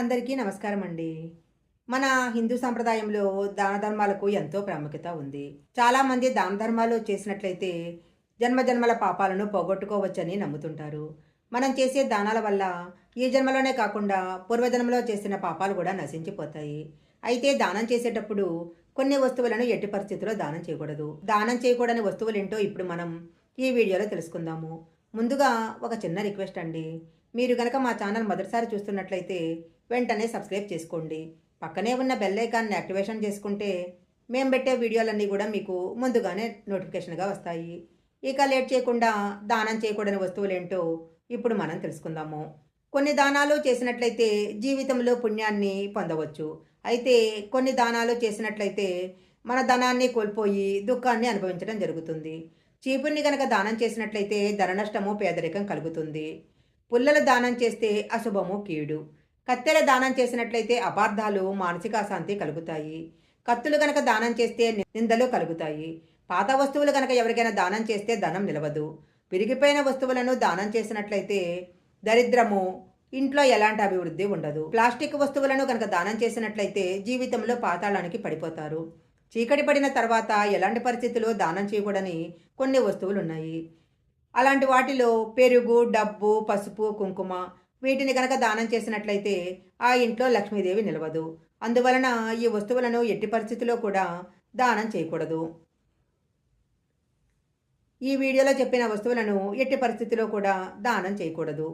అందరికీ నమస్కారం అండి మన హిందూ సంప్రదాయంలో దాన ధర్మాలకు ఎంతో ప్రాముఖ్యత ఉంది. చాలామంది దాన ధర్మాలు చేసినట్లయితే జన్మ జన్మల పాపాలను పోగొట్టుకోవచ్చని నమ్ముతుంటారు. మనం చేసే దానాల వల్ల ఈ జన్మలోనే కాకుండా పూర్వజన్మలో చేసిన పాపాలు కూడా నశించిపోతాయి. అయితే దానం చేసేటప్పుడు కొన్ని వస్తువులను ఎట్టి పరిస్థితుల్లో దానం చేయకూడదు. దానం చేయకూడని వస్తువులు ఏంటో ఇప్పుడు మనం ఈ వీడియోలో తెలుసుకుందాము. ముందుగా ఒక చిన్న రిక్వెస్ట్ అండి. మీరు గనక మా ఛానల్ మొదటిసారి చూస్తున్నట్లయితే వెంటనే సబ్స్క్రైబ్ చేసుకోండి. పక్కనే ఉన్న బెల్ ఐకాన్ని యాక్టివేషన్ చేసుకుంటే మేము పెట్టే వీడియోలన్నీ కూడా మీకు ముందుగానే నోటిఫికేషన్గా వస్తాయి. ఇక లేట్ చేయకుండా దానం చేయకూడని వస్తువులేంటో ఇప్పుడు మనం తెలుసుకుందాము. కొన్ని దానాలు చేసినట్లయితే జీవితంలో పుణ్యాన్ని పొందవచ్చు. అయితే కొన్ని దానాలు చేసినట్లయితే మన ధనాన్ని కోల్పోయి దుఃఖాన్ని అనుభవించడం జరుగుతుంది. చీపుర్ని కనుక దానం చేసినట్లయితే ధన నష్టము పేదరికం కలుగుతుంది. పుల్లల దానం చేస్తే అశుభము కీడు. కత్తెల దానం చేసినట్లయితే అపార్థాలు మానసిక అశాంతి కలుగుతాయి. కత్తులు గనక దానం చేస్తే నిందలు కలుగుతాయి. పాత వస్తువులు గనక ఎవరికైనా దానం చేస్తే ధనం నిలవదు. విరిగిపోయిన వస్తువులను దానం చేసినట్లయితే దరిద్రము ఇంట్లో ఎలాంటి అభివృద్ధి ఉండదు. ప్లాస్టిక్ వస్తువులను కనుక దానం చేసినట్లయితే జీవితంలో పాతాళానికి పడిపోతారు. చీకటి పడిన తర్వాత ఎలాంటి పరిస్థితుల్లో దానం చేయకూడని కొన్ని వస్తువులు ఉన్నాయి అలాంటి వాటిలో పెరుగు డబ్బు పసుపు కుంకుమ వీటిని కనుక దానం చేసినట్లయితే ఆ ఇంట్లో లక్ష్మీదేవి నిలవదు. అందువలన ఈ వస్తువులను ఎట్టి పరిస్థితిలో కూడా దానం చేయకూడదు. ఈ వీడియోలో చెప్పిన వస్తువులను ఎట్టి పరిస్థితిలో కూడా దానం చేయకూడదు.